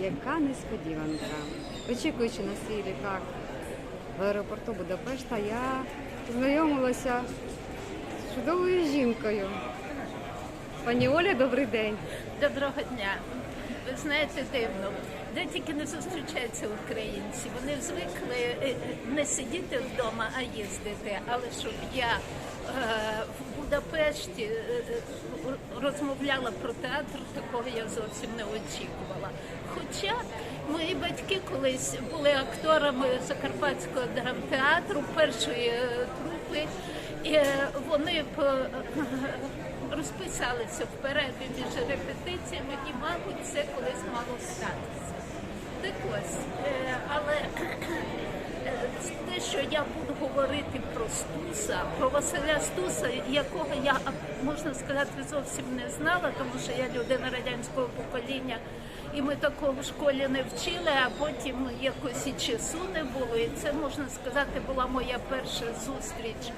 яка несподіванка. Очікуючи на свій літак в аеропорту Будапешта, я знайомилася з чудовою жінкою. Пані Оля, добрий день. Доброго дня. Ви знаєте, дивно, де тільки не зустрічаються українці. Вони звикли е, е, не сидіти вдома, а їздити. Але щоб я е, в Будапешті е, е, розмовляла про театр, такого я зовсім не очікувала. Хоча мої батьки колись були акторами Закарпатського драмтеатру першої е, трупи, і вони розписалися вперед між репетиціями, і, мабуть, це колись мало статися. Так ось, е, але те, що я буду говорити про Стуса, про Василя Стуса, якого я, можна сказати, зовсім не знала, тому що я людина радянського покоління, і ми такого в школі не вчили, а потім якось і часу не було. І це, можна сказати, була моя перша зустріч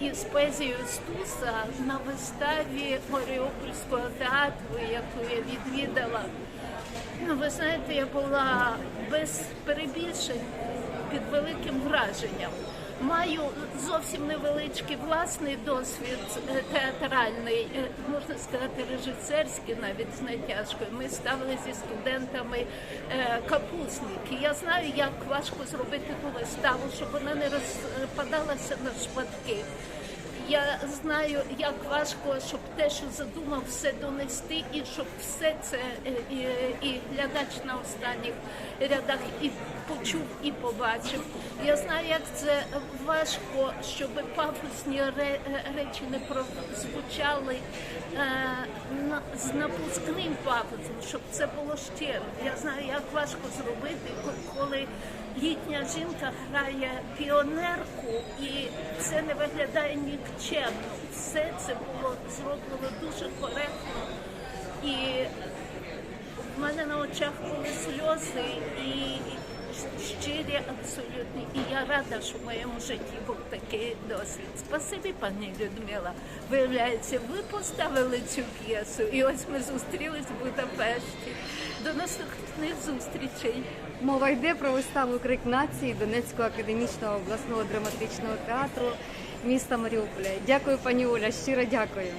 із поезією Стуса на виставі Маріупольського театру, яку я відвідала. Ну, ви знаєте, я була без перебільшень під великим враженням. Маю зовсім невеличкий власний досвід е, театральний, е, можна сказати, режисерський, навіть з натяжкою. Ми ставили зі студентами е, капусники. Я знаю, як важко зробити ту виставу, щоб вона не розпадалася на шматки. Я знаю, як важко, щоб те, що задумав, все донести, і щоб все це е, і, і глядач на останніх рядах і почув, і побачив. Я знаю, як це важко, щоб пафосні ре- речі не прозвучали е, з напускним пафосом, щоб це було щиро. Я знаю, як важко зробити, коли літня жінка грає піонерку, і це не виглядає нікчемно. Все це було зроблено дуже коректно. І в мене на очах були сльози і щирі абсолютно. І я рада, що в моєму житті був такий досвід. Спасибі, пані Людмила. Виявляється, ви поставили цю п'єсу, і ось ми зустрілись в Будапешті. До наступних зустрічей. Мова йде про виставу Крик нації Донецького академічного обласного драматичного театру міста Маріуполя. Дякую, пані Оля, щиро дякую.